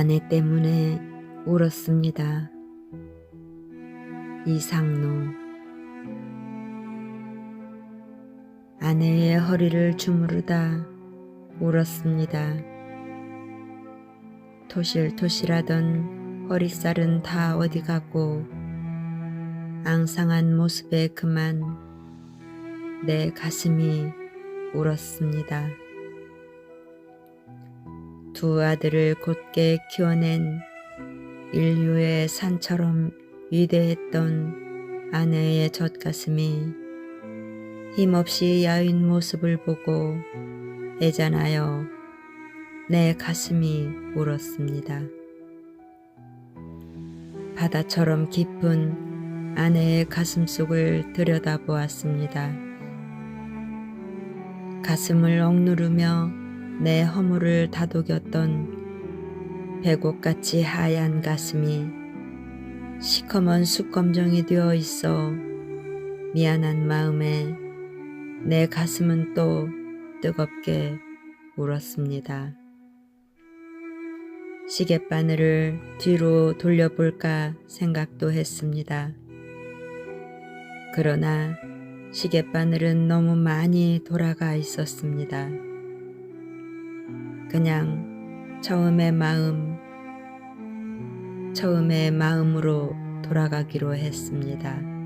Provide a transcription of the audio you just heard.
아내 때문에 울었습니다. 이상노 아내의 허리를 주무르다 울었습니다. 토실토실하던 허리살은 다 어디 갔고 앙상한 모습에 그만 내 가슴이 울었습니다. 두 아들을 곧게 키워낸 인류의 산처럼 위대했던 아내의 젖가슴이 힘없이 야윈 모습을 보고 애잔하여 내 가슴이 울었습니다. 바다처럼 깊은 아내의 가슴 속을 들여다보았습니다. 가슴을 억누르며 내 허물을 다독였던 배곡같이 하얀 가슴이 시커먼 숯검정이 되어 있어 미안한 마음에 내 가슴은 또 뜨겁게 울었습니다. 시계바늘을 뒤로 돌려볼까 생각도 했습니다. 그러나 시계바늘은 너무 많이 돌아가 있었습니다. 그냥 처음의 마음, 처음의 마음으로 돌아가기로 했습니다.